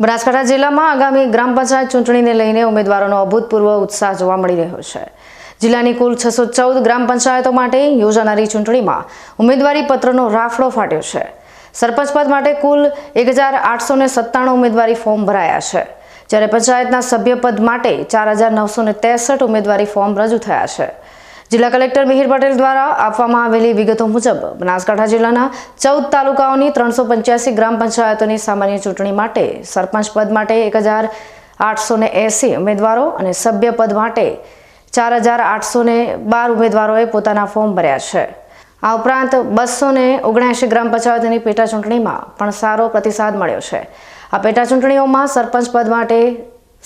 બનાસકાંઠા જિલ્લામાં આગામી ગ્રામ પંચાયત ચૂંટણીને લઈને ઉમેદવારોનો અભૂતપૂર્વ ઉત્સાહ જોવા મળી રહ્યો છે. જિલ્લાની કુલ છસો ચૌદ ગ્રામ પંચાયતો માટે યોજાનારી ચૂંટણીમાં ઉમેદવારી પત્રનો રાફડો ફાટ્યો છે. સરપંચ પદ માટે કુલ એક હજાર આઠસો ને સત્તાણું ઉમેદવારી ફોર્મ ભરાયા છે. જ્યારે પંચાયતના સભ્યપદ માટે ચાર હજાર નવસો ને ત્રેસઠ ઉમેદવારી ફોર્મ રજૂ થયા છે. જિલ્લા કલેક્ટર મિહિર પટેલ દ્વારા આપવામાં આવેલી વિગતો મુજબ બનાસકાંઠા જિલ્લાના ચૌદ તાલુકાઓની ત્રણસો પંચ્યાસી ગ્રામ પંચાયતોની સામાન્ય ચૂંટણી માટે સરપંચ પદ માટે એક હજાર આઠસો ને એંસી ઉમેદવારો અને સભ્ય પદ માટે ચાર હજાર આઠસો ને બાર ઉમેદવારોએ પોતાના ફોર્મ ભર્યા છે. આ ઉપરાંત બસો ને ઓગણએંશી ગ્રામ પંચાયતની પેટા ચૂંટણીમાં પણ સારો પ્રતિસાદ મળ્યો છે. આ પેટા ચૂંટણીઓમાં સરપંચ પદ માટે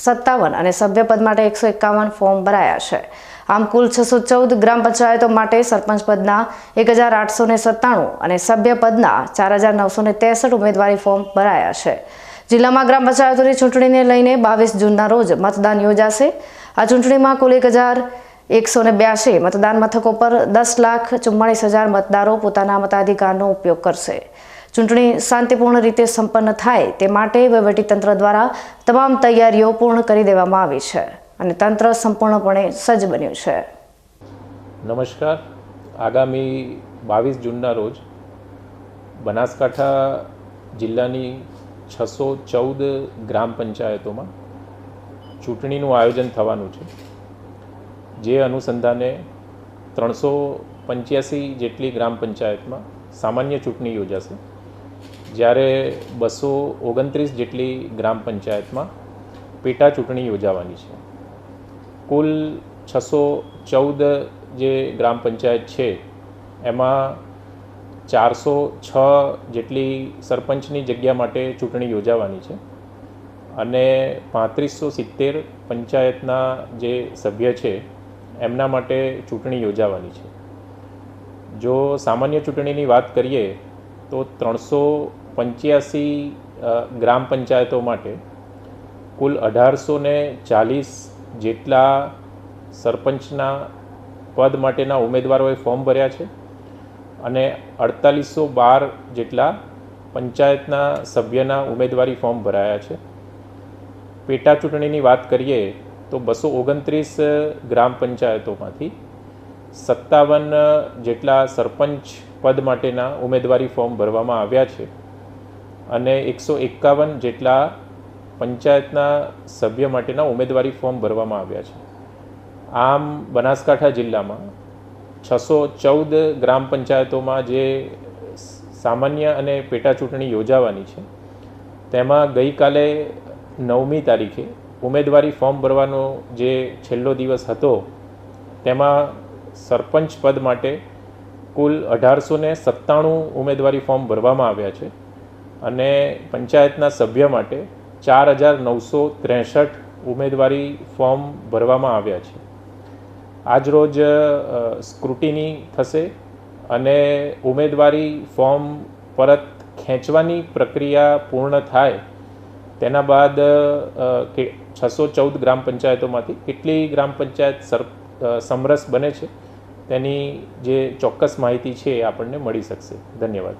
સત્તાવન અને સભ્યપદ માટે એકસો એકાવન ફોર્મ ભરાયા છે. આમ કુલ છસો ચૌદ ગ્રામ પંચાયતો માટે સરપંચ પદના એક હજાર આઠસો ને સત્તાણું અને સભ્યપદના ચાર હજાર નવસો ને ત્રેસઠ ઉમેદવારી ફોર્મ ભરાયા છે. જિલ્લામાં ગ્રામ પંચાયતોની ચૂંટણીને લઈને બાવીસ જૂનના રોજ મતદાન યોજાશે. આ ચૂંટણીમાં કુલ એક હજાર એકસો ને બ્યાસી મતદાન મથકો પર દસ લાખ ચુમ્માળીસ હજાર મતદારો પોતાના મતાધિકારનો ઉપયોગ કરશે. ચૂંટણી શાંતિપૂર્ણ રીતે સંપન્ન થાય તે માટે વહીવટીતંત્ર દ્વારા તમામ તૈયારીઓ પૂર્ણ કરી દેવામાં આવી છે અને તંત્ર સંપૂર્ણપણે સજ્જ બન્યું છે. નમસ્કાર. આગામી બાવીસ જૂનના રોજ બનાસકાંઠા જિલ્લાની છસો ચૌદ ગ્રામ પંચાયતોમાં ચૂંટણીનું આયોજન થવાનું છે. જે અનુસંધાને ત્રણસો પંચ્યાસી જેટલી ગ્રામ પંચાયતમાં સામાન્ય ચૂંટણી યોજાશે. જ્યારે બસો ઓગણત્રીસ જેટલી ગ્રામ પંચાયતમાં પેટા ચૂંટણી યોજાવાની છે. કુલ છસો ચૌદ જે ગ્રામ પંચાયત છે, એમાં ચારસો છ જેટલી સરપંચની જગ્યા માટે ચૂંટણી યોજાવાની છે અને પાંત્રીસો સિત્તેર પંચાયતના જે સભ્ય છે, એમના માટે ચૂંટણી યોજાવાની છે. જો સામાન્ય ચૂંટણીની વાત કરીએ તો ત્રણસો પંચ્યાસી ગ્રામ પંચાયતો માટે કુલ અઢારસો ને ચાલીસ જેટલા સરપંચના પદ માટેના ઉમેદવારોએ ફોર્મ ભર્યા છે અને અડતાલીસો બાર જેટલા પંચાયતના સભ્યના ઉમેદવારી ફોર્મ ભરાયા છે. પેટા ચૂંટણીની વાત કરીએ તો બસો ઓગણત્રીસ ગ્રામ પંચાયતોમાંથી સત્તાવન જેટલા સરપંચ પદ માટેના ઉમેદવારી ફોર્મ ભરવામાં આવ્યા છે અને એકસો એકાવન જેટલા પંચાયતના સભ્ય માટેના ઉમેદવારી ફોર્મ ભરવામાં આવ્યા છે. આમ બનાસકાંઠા જિલ્લામાં છસો ચૌદ ગ્રામ પંચાયતોમાં જે સામાન્ય અને પેટા ચૂંટણી યોજાવાની છે, તેમાં ગઈકાલે નવમી તારીખે ઉમેદવારી ફોર્મ ભરવાનો જે છેલ્લો દિવસ હતો, તેમાં સરપંચ પદ માટે કુલ અઢારસો ને સત્તાણું ઉમેદવારી ફોર્મ ભરવામાં આવ્યા છે અને પંચાયતના સભ્ય માટે ચાર હજાર નવસો ત્રેસઠ ઉમેદવારી ફોર્મ ભરવામાં આવ્યા છે. આજરોજ સ્ક્રુટિની થશે અને ઉમેદવારી ફોર્મ પરત ખેંચવાની પ્રક્રિયા પૂર્ણ થાય તેના બાદ છસો ચૌદ ગ્રામ પંચાયતોમાંથી કેટલી ગ્રામ પંચાયત સર સમરસ બને છે તેની જે ચોક્કસ માહિતી છે એ આપણને મળી શકશે. ધન્યવાદ.